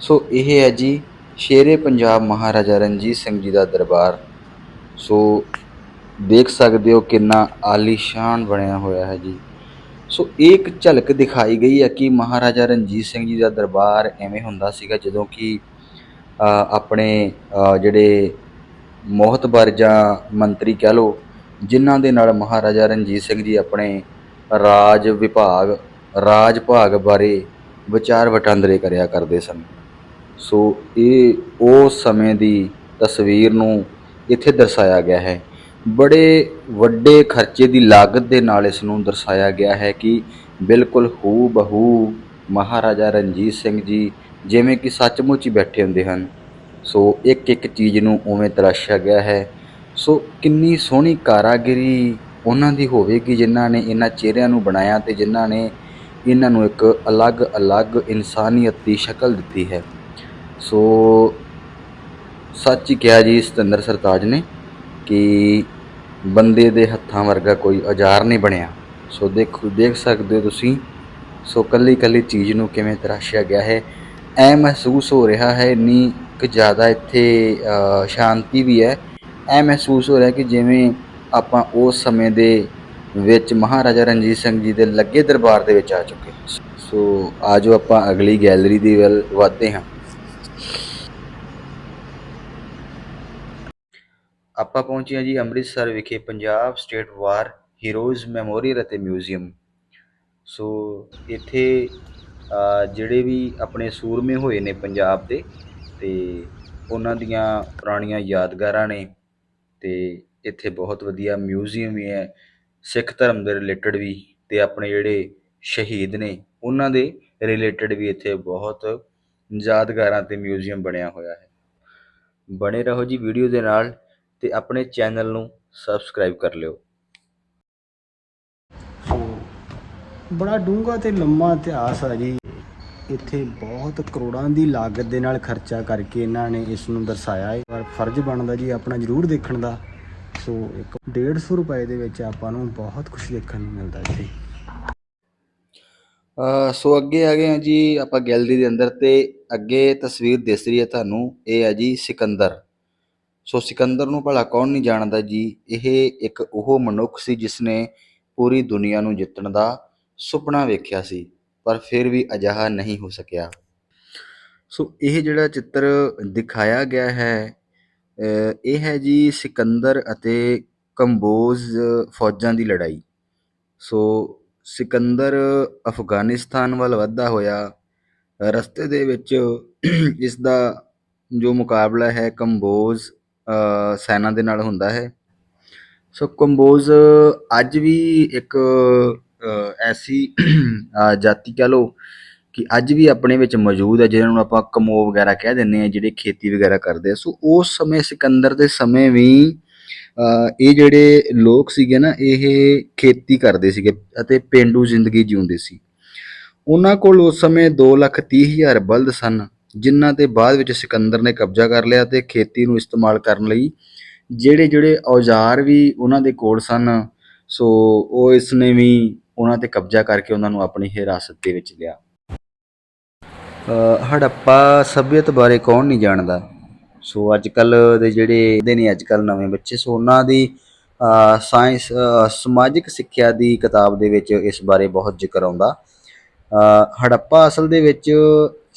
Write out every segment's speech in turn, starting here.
ਸੋ ਇਹ ਹੈ ਜੀ ਸ਼ੇਰੇ ਪੰਜਾਬ ਮਹਾਰਾਜਾ ਰਣਜੀਤ ਸਿੰਘ ਜੀ ਦਾ ਦਰਬਾਰ। ਸੋ ਦੇਖ ਸਕਦੇ ਹੋ ਕਿੰਨਾ ਆਲੀਸ਼ਾਨ ਬਣਿਆ ਹੋਇਆ ਹੈ ਜੀ। ਸੋ ਇਹ ਇੱਕ ਝਲਕ ਦਿਖਾਈ ਗਈ ਹੈ ਕਿ ਮਹਾਰਾਜਾ ਰਣਜੀਤ ਸਿੰਘ ਜੀ ਦਾ ਦਰਬਾਰ ਐਵੇਂ ਹੁੰਦਾ ਸੀਗਾ ਜਦੋਂ ਕਿ ਆਪਣੇ ਅ, ਜਿਹੜੇ ਮੋਹਤਬਰ ਜਾਂ ਮੰਤਰੀ ਕਹਿ ਲਓ ਜਿਨ੍ਹਾਂ ਦੇ ਨਾਲ ਮਹਾਰਾਜਾ ਰਣਜੀਤ ਸਿੰਘ ਜੀ ਆਪਣੇ ਰਾਜ ਵਿਭਾਗ ਰਾਜ ਭਾਗ ਬਾਰੇ ਵਿਚਾਰ ਵਟਾਂਦਰੇ ਕਰਿਆ ਕਰਦੇ ਸਨ। ਸੋ ਇਹ ਉਹ ਸਮੇਂ ਦੀ ਤਸਵੀਰ ਨੂੰ ਇੱਥੇ ਦਰਸਾਇਆ ਗਿਆ ਹੈ। ਬੜੇ ਵੱਡੇ ਖਰਚੇ ਦੀ ਲਾਗਤ ਦੇ ਨਾਲ ਇਸ ਨੂੰ ਦਰਸਾਇਆ ਗਿਆ ਹੈ ਕਿ ਬਿਲਕੁਲ ਹੂ ਬਹੂ ਮਹਾਰਾਜਾ ਰਣਜੀਤ ਸਿੰਘ ਜੀ ਜਿਵੇਂ ਕਿ ਸੱਚਮੁੱਚ ਹੀ ਬੈਠੇ ਹੁੰਦੇ ਹਨ। ਸੋ ਇੱਕ ਇੱਕ ਚੀਜ਼ ਨੂੰ ਉਵੇਂ ਤਰਾਸ਼ਿਆ ਗਿਆ ਹੈ। ਸੋ ਕਿੰਨੀ ਸੋਹਣੀ ਕਾਰਾਗਰੀ ਉਹਨਾਂ ਦੀ ਹੋਵੇਗੀ ਜਿਨ੍ਹਾਂ ਨੇ ਇਹਨਾਂ ਚਿਹਰਿਆਂ ਨੂੰ ਬਣਾਇਆ ਤੇ ਜਿਨ੍ਹਾਂ ਨੇ ਇਹਨਾਂ ਨੂੰ ਇੱਕ ਅਲੱਗ-ਅਲੱਗ ਇਨਸਾਨੀਅਤ ਦੀ ਸ਼ਕਲ ਦਿੱਤੀ ਹੈ। ਸੋ ਸੱਚ ਹੀ ਕਿਹਾ ਜੀ ਸਤਿੰਦਰ ਸਰਤਾਜ ਨੇ ਕਿ ਬੰਦੇ ਦੇ ਹੱਥਾਂ ਵਰਗਾ ਕੋਈ ਔਜ਼ਾਰ ਨਹੀਂ ਬਣਿਆ। ਸੋ ਦੇਖੋ, ਦੇਖ ਸਕਦੇ ਹੋ ਤੁਸੀਂ, ਸੋ ਕੱਲੀ ਕੱਲੀ ਚੀਜ਼ ਨੂੰ ਕਿਵੇਂ ਤਰਾਸ਼ਿਆ ਗਿਆ ਹੈ। ਐ ਮਹਿਸੂਸ ਹੋ ਰਿਹਾ ਹੈ, ਇੰਨੀ ਕਿ ਜ਼ਿਆਦਾ ਇੱਥੇ ਸ਼ਾਂਤੀ ਵੀ ਹੈ। ਐ ਮਹਿਸੂਸ ਹੋ ਰਿਹਾ ਕਿ ਜਿਵੇਂ ਆਪਾਂ ਉਸ ਸਮੇਂ ਦੇ ਵਿੱਚ ਮਹਾਰਾਜਾ ਰਣਜੀਤ ਸਿੰਘ ਜੀ ਦੇ ਲੱਗੇ ਦਰਬਾਰ ਦੇ ਵਿੱਚ ਆ ਚੁੱਕੇ। ਸੋ ਆਜੋ ਆਪਾਂ ਅਗਲੀ ਗੈਲਰੀ ਦੀ ਵੱਲ ਵਧਦੇ ਹਾਂ। ਆਪਾਂ ਪਹੁੰਚੇ ਹਾਂ ਜੀ ਅੰਮ੍ਰਿਤਸਰ ਵਿਖੇ Punjab state war heroes memorial ਅਤੇ ਮਿਊਜ਼ੀਅਮ ਸੋ ਇੱਥੇ ਜਿਹੜੇ ਵੀ ਆਪਣੇ ਸੂਰਮੇ ਹੋਏ ਨੇ ਪੰਜਾਬ ਦੇ, ਤੇ ਉਹਨਾਂ ਦੀਆਂ ਪੁਰਾਣੀਆਂ ਯਾਦਗਾਰਾਂ ਨੇ, ਤੇ ਇੱਥੇ ਬਹੁਤ ਵਧੀਆ ਮਿਊਜ਼ੀਅਮ ਵੀ ਹੈ, ਸਿੱਖ ਧਰਮ ਦੇ ਰਿਲੇਟਡ ਵੀ, ਤੇ ਆਪਣੇ ਜਿਹੜੇ ਸ਼ਹੀਦ ਨੇ, ਉਹਨਾਂ ਦੇ ਰਿਲੇਟਡ ਵੀ ਇੱਥੇ ਬਹੁਤ ਯਾਦਗਾਰਾਂ ਤੇ ਮਿਊਜ਼ੀਅਮ ਬਣਿਆ ਹੋਇਆ ਹੈ। ਬਣੇ ਰਹੋ ਜੀ ਵੀਡੀਓ ਦੇ ਨਾਲ। ਤੇ ਆਪਣੇ ਚੈਨਲ ਨੂੰ ਸਬਸਕ੍ਰਾਈਬ ਕਰ ਲਿਓ। ਸੋ ਬੜਾ ਡੂੰਘਾ ਤੇ ਲੰਮਾ ਇਤਿਹਾਸ ਆ ਜੀ। ਇੱਥੇ ਬਹੁਤ ਕਰੋੜਾਂ ਦੀ ਲਾਗਤ ਦੇ ਨਾਲ ਖਰਚਾ ਕਰਕੇ ਇਹਨਾਂ ਨੇ ਇਸ ਨੂੰ ਦਰਸਾਇਆ ਹੈ। ਪਰ ਫਰਜ਼ ਬਣਦਾ ਜੀ ਆਪਣਾ ਜ਼ਰੂਰ ਦੇਖਣ ਦਾ। ਸੋ ਇੱਕ 150 ਰੁਪਏ ਦੇ ਵਿੱਚ ਆਪਾਂ ਨੂੰ ਬਹੁਤ ਕੁਝ ਦੇਖਣ ਨੂੰ ਮਿਲਦਾ ਇੱਥੇ। ਸੋ ਅੱਗੇ ਆ ਗਏ ਹਾਂ ਜੀ ਆਪਾਂ ਗੈਲਰੀ ਦੇ ਅੰਦਰ ਤੇ ਅੱਗੇ ਤਸਵੀਰ ਦਿਸ ਰਹੀ ਹੈ ਤੁਹਾਨੂੰ। ਇਹ ਹੈ ਜੀ ਸਿਕੰਦਰ। ਸੋ ਸਿਕੰਦਰ ਨੂੰ ਭਲਾ ਕੌਣ ਨਹੀਂ ਜਾਣਦਾ ਜੀ? ਇਹ ਇੱਕ ਉਹ ਮਨੁੱਖ ਸੀ ਜਿਸ ਨੇ ਪੂਰੀ ਦੁਨੀਆ ਨੂੰ ਜਿੱਤਣ ਦਾ ਸੁਪਨਾ ਵੇਖਿਆ ਸੀ, ਪਰ ਫਿਰ ਵੀ ਅਜਿਹਾ ਨਹੀਂ ਹੋ ਸਕਿਆ। ਸੋ ਇਹ ਜਿਹੜਾ ਚਿੱਤਰ ਦਿਖਾਇਆ ਗਿਆ ਹੈ ਇਹ ਹੈ ਜੀ ਸਿਕੰਦਰ ਅਤੇ ਕੰਬੋਜ ਫੌਜਾਂ ਦੀ ਲੜਾਈ। ਸੋ ਸਿਕੰਦਰ ਅਫਗਾਨਿਸਤਾਨ ਵੱਲ ਵੱਧਦਾ ਹੋਇਆ, ਰਸਤੇ ਦੇ ਵਿੱਚ ਇਸ ਦਾ ਜੋ ਮੁਕਾਬਲਾ ਹੈ ਕੰਬੋਜ ਸੈਨਾ ਦੇ ਨਾਲ ਹੁੰਦਾ ਹੈ। ਸੋ ਕੰਬੋਜ ਅੱਜ ਵੀ ਇੱਕ ਐਸੀ ਜਾਤੀ ਕਹ ਲਓ ਕਿ ਅੱਜ ਵੀ ਆਪਣੇ ਵਿੱਚ ਮੌਜੂਦ ਹੈ, ਜਿਹਨਾਂ ਨੂੰ ਆਪਾਂ ਕਮੋ ਵਗੈਰਾ ਕਹਿ ਦਿੰਦੇ ਆ ਜਿਹੜੇ ਖੇਤੀ ਵਗੈਰਾ ਕਰਦੇ ਆ। ਸੋ ਉਸ ਸਮੇਂ, ਸਿਕੰਦਰ ਦੇ ਸਮੇਂ ਵੀ ਇਹ ਜਿਹੜੇ ਲੋਕ ਸੀਗੇ ਨਾ, ਇਹ ਖੇਤੀ ਕਰਦੇ ਸੀਗੇ ਅਤੇ ਪੇਂਡੂ ਜ਼ਿੰਦਗੀ ਜਿਉਂਦੇ ਸੀ। ਉਹਨਾਂ ਕੋਲ ਉਸ ਸਮੇਂ 2 ਲੱਖ ਤੀਹ ਹਜ਼ਾਰ ਬਲਦ ਸਨ। ਜਿਨ੍ਹਾਂ ਤੇ ਬਾਅਦ ਵਿੱਚ ਸਿਕੰਦਰ ਨੇ ਕਬਜ਼ਾ ਕਰ ਲਿਆ ਅਤੇ ਖੇਤੀ ਨੂੰ ਇਸਤੇਮਾਲ ਕਰਨ ਲਈ ਜਿਹੜੇ ਜਿਹੜੇ ਔਜ਼ਾਰ ਵੀ ਉਹਨਾਂ ਦੇ ਕੋਲ ਸਨ, ਸੋ ਉਹ ਇਸ ਨੇ ਵੀ ਉਹਨਾਂ ਤੇ ਕਬਜ਼ਾ ਕਰਕੇ ਉਹਨਾਂ ਨੂੰ ਆਪਣੀ ਹਿਰਾਸਤ ਦੇ ਵਿੱਚ ਲਿਆ। ਹੜੱਪਾ ਸਭਿਅਤ ਬਾਰੇ ਕੌਣ ਨਹੀਂ ਜਾਣਦਾ? ਸੋ ਅੱਜ ਕੱਲ ਦੇ ਜਿਹੜੇ ਦੇ ਨੇ ਅੱਜ ਕੱਲ ਨਵੇਂ ਬੱਚੇ, ਸੋ ਉਹਨਾਂ ਦੀ ਸਾਇੰਸ ਸਮਾਜਿਕ ਸਿੱਖਿਆ ਦੀ ਕਿਤਾਬ ਦੇ ਵਿੱਚ ਇਸ ਬਾਰੇ ਬਹੁਤ ਜ਼ਿਕਰ ਆਉਂਦਾ। ਹੜੱਪਾ ਅਸਲ ਦੇ ਵਿੱਚ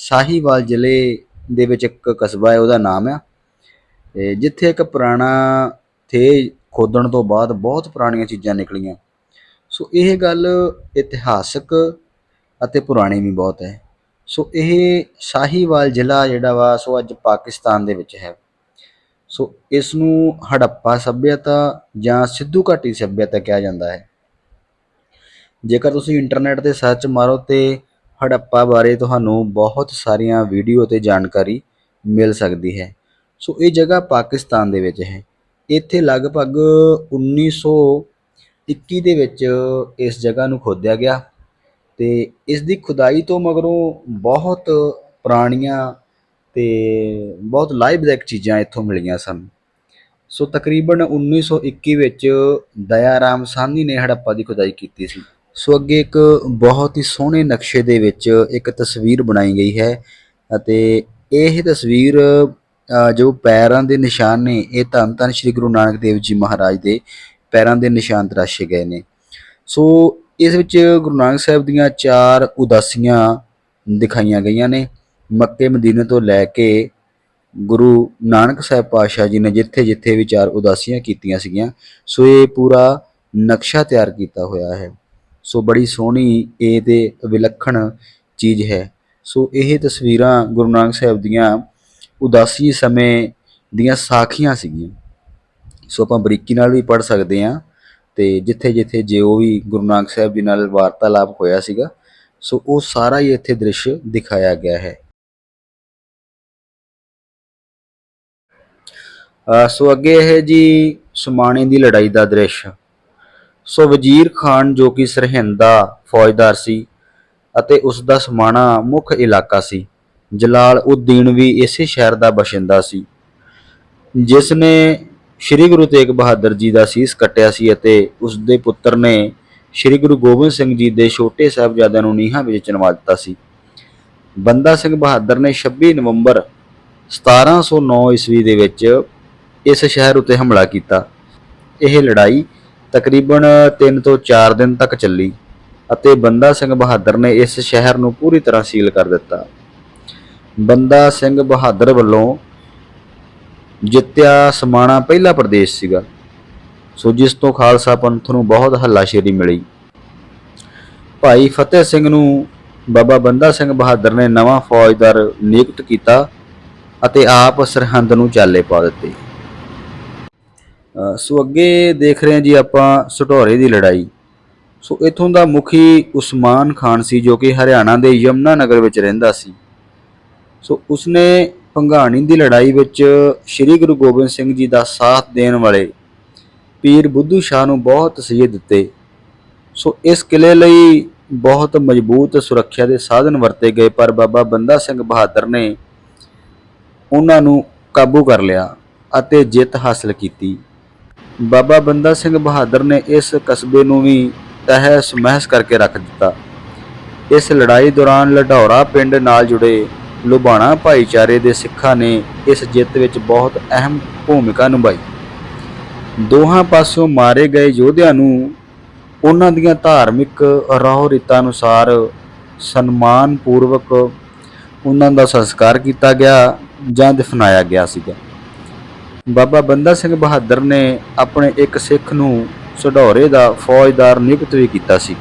ਸਾਹੀਵਾਲ ਜ਼ਿਲ੍ਹੇ ਦੇ ਵਿੱਚ ਇੱਕ ਕਸਬਾ ਹੈ, ਉਹਦਾ ਨਾਮ ਆ। ਜਿੱਥੇ ਇੱਕ ਪੁਰਾਣਾ ਥੇ ਖੋਦਣ ਤੋਂ ਬਾਅਦ ਬਹੁਤ ਪੁਰਾਣੀਆਂ ਚੀਜ਼ਾਂ ਨਿਕਲੀਆਂ। ਸੋ ਇਹ ਗੱਲ ਇਤਿਹਾਸਕ ਅਤੇ ਪੁਰਾਣੀ ਵੀ ਬਹੁਤ ਹੈ। ਸੋ ਇਹ ਸ਼ਾਹੀਵਾਲ ਜ਼ਿਲ੍ਹਾ ਜਿਹੜਾ ਵਾ, ਸੋ ਅੱਜ ਪਾਕਿਸਤਾਨ ਦੇ ਵਿੱਚ ਹੈ। ਸੋ ਇਸ ਨੂੰ ਹੜੱਪਾ ਸੱਭਿਅਤਾ ਜਾਂ ਸਿੱਧੂ ਘਾਟੀ ਸੱਭਿਅਤਾ ਕਿਹਾ ਜਾਂਦਾ ਹੈ। ਜੇਕਰ ਤੁਸੀਂ ਇੰਟਰਨੈਟ ਤੇ ਸਰਚ ਮਾਰੋ ਤੇ ਹੜੱਪਾ ਬਾਰੇ ਤੁਹਾਨੂੰ ਬਹੁਤ ਸਾਰੀਆਂ ਵੀਡੀਓ ਤੇ ਜਾਣਕਾਰੀ ਮਿਲ ਸਕਦੀ ਹੈ। ਸੋ ਇਹ ਜਗ੍ਹਾ ਪਾਕਿਸਤਾਨ ਦੇ ਵਿੱਚ ਹੈ। ਇੱਥੇ ਲਗਭਗ 1921 ਦੇ ਵਿੱਚ ਇਸ ਜਗ੍ਹਾ ਨੂੰ ਖੋਦਿਆ ਗਿਆ ਤੇ ਇਸ ਦੀ ਖੁਦਾਈ ਤੋਂ ਮਗਰੋਂ ਬਹੁਤ ਪੁਰਾਣੀਆਂ ਤੇ ਬਹੁਤ ਲਾਭਦਾਇਕ ਚੀਜ਼ਾਂ ਇੱਥੋਂ ਮਿਲੀਆਂ ਸਨ। ਸੋ ਤਕਰੀਬਨ 1921 ਵਿੱਚ ਦਇਆ ਰਾਮ ਸਾਹਨੀ ਨੇ ਹੜੱਪਾ ਦੀ ਖੁਦਾਈ ਕੀਤੀ ਸੀ। ਸੋ ਅੱਗੇ ਇੱਕ ਬਹੁਤ ਹੀ ਸੋਹਣੇ ਨਕਸ਼ੇ ਦੇ ਵਿੱਚ ਇੱਕ ਤਸਵੀਰ ਬਣਾਈ ਗਈ ਹੈ ਅਤੇ ਇਹ ਤਸਵੀਰ ਜੋ ਪੈਰਾਂ ਦੇ ਨਿਸ਼ਾਨ ਨੇ, ਇਹ ਧੰਨ ਧੰਨ ਸ੍ਰੀ ਗੁਰੂ ਨਾਨਕ ਦੇਵ ਜੀ ਮਹਾਰਾਜ ਦੇ ਪੈਰਾਂ ਦੇ ਨਿਸ਼ਾਨ ਤਰਾਸ਼ੇ ਗਏ ਨੇ। ਸੋ ਇਸ ਵਿੱਚ ਗੁਰੂ ਨਾਨਕ ਸਾਹਿਬ ਦੀਆਂ ਚਾਰ ਉਦਾਸੀਆਂ ਦਿਖਾਈਆਂ ਗਈਆਂ ਨੇ। ਮੱਕੇ ਮਦੀਨੇ ਤੋਂ ਲੈ ਕੇ ਗੁਰੂ ਨਾਨਕ ਸਾਹਿਬ ਪਾਤਸ਼ਾਹ ਜੀ ਨੇ ਜਿੱਥੇ ਜਿੱਥੇ ਵੀ ਚਾਰ ਉਦਾਸੀਆਂ ਕੀਤੀਆਂ ਸੀਗੀਆਂ, ਸੋ ਇਹ ਪੂਰਾ ਨਕਸ਼ਾ ਤਿਆਰ ਕੀਤਾ ਹੋਇਆ ਹੈ। ਸੋ ਬੜੀ ਸੋਹਣੀ ਇਹ ਤੇ ਵਿਲੱਖਣ ਚੀਜ਼ ਹੈ। ਸੋ ਇਹ ਤਸਵੀਰਾਂ ਗੁਰੂ ਨਾਨਕ ਸਾਹਿਬ ਦੀਆਂ ਉਦਾਸੀ ਸਮੇਂ ਦੀਆਂ ਸਾਖੀਆਂ ਸੀਗੀਆਂ। ਸੋ ਆਪਾਂ ਬਰੀਕੀ ਨਾਲ ਵੀ ਪੜ੍ਹ ਸਕਦੇ ਹਾਂ ਤੇ ਜਿੱਥੇ ਜਿੱਥੇ ਜੋ ਵੀ ਗੁਰੂ ਨਾਨਕ ਸਾਹਿਬ ਜੀ ਨਾਲ ਵਾਰਤਾਲਾਪ ਹੋਇਆ ਸੀਗਾ, ਸੋ ਉਹ ਸਾਰਾ ਹੀ ਇੱਥੇ ਦ੍ਰਿਸ਼ ਦਿਖਾਇਆ ਗਿਆ ਹੈ। ਸੋ ਅੱਗੇ ਇਹ ਜੀ ਸਮਾਣੇ ਦੀ ਲੜਾਈ ਦਾ ਦ੍ਰਿਸ਼। ਸੋ ਵਜ਼ੀਰ ਖਾਨ ਜੋ ਕਿ ਸਰਹਿੰਦ ਦਾ ਫੌਜਦਾਰ ਸੀ ਅਤੇ ਉਸ ਦਾ ਸਮਾਣਾ ਮੁੱਖ ਇਲਾਕਾ ਸੀ, ਜਲਾਲ ਉਦ-ਦੀਨ ਵੀ ਇਸੇ ਸ਼ਹਿਰ ਦਾ ਬਸ਼ਿੰਦਾ ਸੀ। ਜਿਸ ਨੇ ਸ੍ਰੀ ਗੁਰੂ ਤੇਗ ਬਹਾਦਰ ਜੀ ਦਾ ਸੀਸ ਕੱਟਿਆ ਸੀ ਅਤੇ ਉਸ ਦੇ ਪੁੱਤਰ ਨੇ ਸ੍ਰੀ ਗੁਰੂ ਗੋਬਿੰਦ ਸਿੰਘ ਜੀ ਦੇ ਛੋਟੇ ਸਾਹਿਬਜ਼ਾਦਿਆਂ ਨੂੰ ਨੀਹਾਂ ਵਿੱਚ ਚਿਣਵਾ ਦਿੱਤਾ ਸੀ। ਬੰਦਾ ਸਿੰਘ ਬਹਾਦਰ ਨੇ 26 ਨਵੰਬਰ 1709 ਈਸਵੀ ਦੇ ਵਿੱਚ ਇਸ ਸ਼ਹਿਰ ਉੱਤੇ ਹਮਲਾ ਕੀਤਾ। ਇਹ ਲੜਾਈ ਤਕਰੀਬਨ 3 ਤੋਂ 4 ਦਿਨ ਤੱਕ ਚੱਲੀ ਅਤੇ ਬੰਦਾ ਸਿੰਘ ਬਹਾਦਰ ਨੇ ਇਸ ਸ਼ਹਿਰ ਨੂੰ ਪੂਰੀ ਤਰ੍ਹਾਂ ਸੀਲ ਕਰ ਦਿੱਤਾ। ਬੰਦਾ ਸਿੰਘ ਬਹਾਦਰ ਵੱਲੋਂ ਜਿੱਤਿਆ ਸਮਾਣਾ ਪਹਿਲਾ ਪ੍ਰਦੇਸ਼ ਸੀਗਾ। ਸੋ ਜਿਸ ਤੋਂ ਖਾਲਸਾ ਪੰਥ ਨੂੰ ਬਹੁਤ ਹੱਲਾਸ਼ੇਰੀ ਮਿਲੀ। ਭਾਈ ਫਤਿਹ ਸਿੰਘ ਨੂੰ ਬਾਬਾ ਬੰਦਾ ਸਿੰਘ ਬਹਾਦਰ ਨੇ ਨਵਾਂ ਫੌਜਦਾਰ ਨਿਯੁਕਤ ਕੀਤਾ ਅਤੇ ਆਪ ਸਰਹੰਦ ਨੂੰ ਚਾਲੇ ਪਾ ਦਿੱਤੇ। ਸੋ ਅੱਗੇ ਦੇਖ ਰਹੇ ਹਾਂ ਜੀ ਆਪਾਂ ਸਟੋਰੇ ਦੀ ਲੜਾਈ। ਸੋ ਇਥੋਂ ਦਾ ਮੁਖੀ ਉਸਮਾਨ ਖਾਨ ਸੀ ਜੋ ਕਿ ਹਰਿਆਣਾ ਦੇ ਯਮਨਾ ਨਗਰ ਵਿੱਚ ਰਹਿੰਦਾ ਸੀ। ਸੋ ਉਸਨੇ ਭੰਗਾਣੀ ਦੀ ਲੜਾਈ ਵਿੱਚ ਸ੍ਰੀ ਗੁਰੂ ਗੋਬਿੰਦ ਸਿੰਘ ਜੀ ਦਾ ਸਾਥ ਦੇਣ ਵਾਲੇ ਪੀਰ ਬੁੱਧੂ ਸ਼ਾਹ ਨੂੰ ਬਹੁਤ ਤਸੀਹੇ ਦਿੱਤੇ। ਸੋ ਇਸ ਕਿਲੇ ਲਈ ਬਹੁਤ ਮਜ਼ਬੂਤ ਸੁਰੱਖਿਆ ਦੇ ਸਾਧਨ ਵਰਤੇ ਗਏ, ਪਰ ਬਾਬਾ ਬੰਦਾ ਸਿੰਘ ਬਹਾਦਰ ਨੇ ਉਹਨਾਂ ਨੂੰ ਕਾਬੂ ਕਰ ਲਿਆ ਅਤੇ ਜਿੱਤ ਹਾਸਲ ਕੀਤੀ। ਬਾਬਾ ਬੰਦਾ ਸਿੰਘ ਬਹਾਦਰ ਨੇ ਇਸ ਕਸਬੇ ਨੂੰ ਵੀ ਤਹਿਸ ਮਹਿਸ ਕਰਕੇ ਰੱਖ ਦਿੱਤਾ। ਇਸ ਲੜਾਈ ਦੌਰਾਨ ਲਢੌਰਾ ਪਿੰਡ ਨਾਲ ਜੁੜੇ ਲੁਬਾਣਾ ਭਾਈਚਾਰੇ ਦੇ ਸਿੱਖਾਂ ਨੇ ਇਸ ਜਿੱਤ ਵਿੱਚ ਬਹੁਤ ਅਹਿਮ ਭੂਮਿਕਾ ਨਿਭਾਈ। ਦੋਹਾਂ ਪਾਸਿਓਂ ਮਾਰੇ ਗਏ ਯੋਧਿਆਂ ਨੂੰ ਉਹਨਾਂ ਦੀਆਂ ਧਾਰਮਿਕ ਰਹੁ ਰੀਤਾਂ ਅਨੁਸਾਰ ਸਨਮਾਨ ਪੂਰਵਕ ਉਹਨਾਂ ਦਾ ਸੰਸਕਾਰ ਕੀਤਾ ਗਿਆ ਜਾਂ ਦਫਨਾਇਆ ਗਿਆ ਸੀਗਾ। ਬਾਬਾ ਬੰਦਾ ਸਿੰਘ ਬਹਾਦਰ ਨੇ ਆਪਣੇ ਇੱਕ ਸਿੱਖ ਨੂੰ ਸਢੌਰੇ ਦਾ ਫੌਜਦਾਰ ਨਿਯੁਕਤ ਵੀ ਕੀਤਾ ਸੀ।